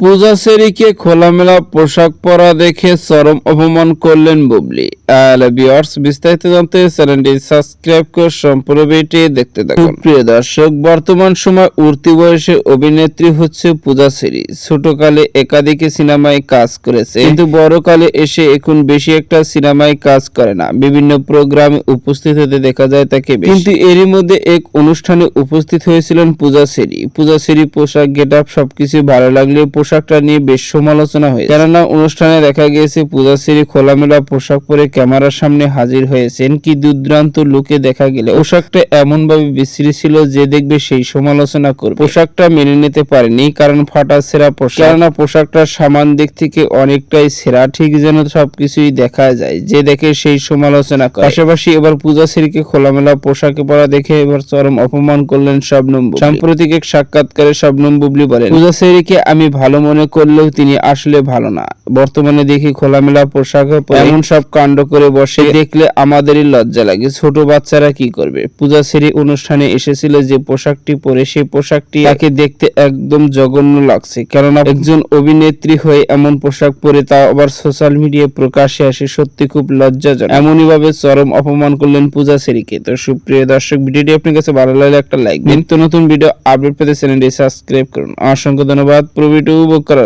পূজা সেরিকে খোলামেলা পোশাক পরা দেখে চরম অপমান করলেন বুবলি। ভিউয়ার্স বিস্তারিত জানতে চ্যানেলটি সাবস্ক্রাইব করে সম্পূর্ণ ভিডিওটি দেখতে থাকুন। প্রিয় দর্শক বর্তমান সময় উর্তি বয়সে অভিনেত্রী হচ্ছে পূজা সেরি। ছোটকালে একাধিক সিনেমায় কাজ করেছে। কিন্তু বড়কালে এসে এখন বেশি একটা সিনেমায় কাজ করে না। বিভিন্ন প্রোগ্রামে উপস্থিত হতে দেখা যায় তাকে কিন্তু এরই মধ্যে এক অনুষ্ঠানে উপস্থিত হয়েছিলেন পূজা সেরি। পূজা সেরি পোশাক গেট সবকিছু ভালো লাগলে পোশাকটা নিয়ে বেশ সমালোচনা হয়েছে। কেননা অনুষ্ঠানে দেখা গিয়েছে পূজা সেরি খোলামেলা পোশাক পরে ক্যামেরার সামনে হাজির হয়েছেন কি দুর্দান্ত লুকে দেখা গেলে। পোশাকটা এমন ভাবে বিশ্রী ছিল যে দেখবে সেই সমালোচনা করবে। পোশাকটা মেনে নিতে পারেনি, কারণ ফাটা সেরা পোশাক। কেননা পোশাকটা সামান দিক থেকে অনেকটাই সেরা, ঠিক যেন সবকিছুই দেখা যায়, যে দেখে সেই সমালোচনা করে। পাশাপাশি এবার পূজা সেরিকে খোলামেলা পোশাকে পরা দেখে এবার চরম অপমান করলেন বুবলি। সাম্প্রতিক এক সাক্ষাৎকারে শবনম বুবলি বলেন, পূজা সেরিকে আমি ভালো মনে করলেও তিনি আসলে ভালো না। বর্তমানে দেখি খোলামেলা পোশাকে এমন সব কাণ্ড করে বসে দেখলে আমাদেরই লজ্জা লাগে। ছোট বাচ্চারা কি করবে? পূজা সেরি অনুষ্ঠানে এসেছিল যে পোশাকটি পরে সেই পোশাকটি তাকে দেখতে একদম জঘন্য লাগছে। কেননা একজন অভিনেত্রী হয়ে এমন পোশাক পরে তা আবার সোশ্যাল মিডিয়ায় প্রকাশে আসে সত্যি খুব লজ্জাজনক। এমনই ভাবে চরম অপমান করলেন পূজা সেরিকে। তো সুপ্রিয় দর্শক ভিডিওটি আপনার কাছে ভালো লাগলে একটা লাইক দিন। তো নতুন ভিডিও আপডেট পেতে চ্যানেলটি সাবস্ক্রাইব করুন। অসংখ্য ধন্যবাদ। পুরো ভিডিও উপভোগ করার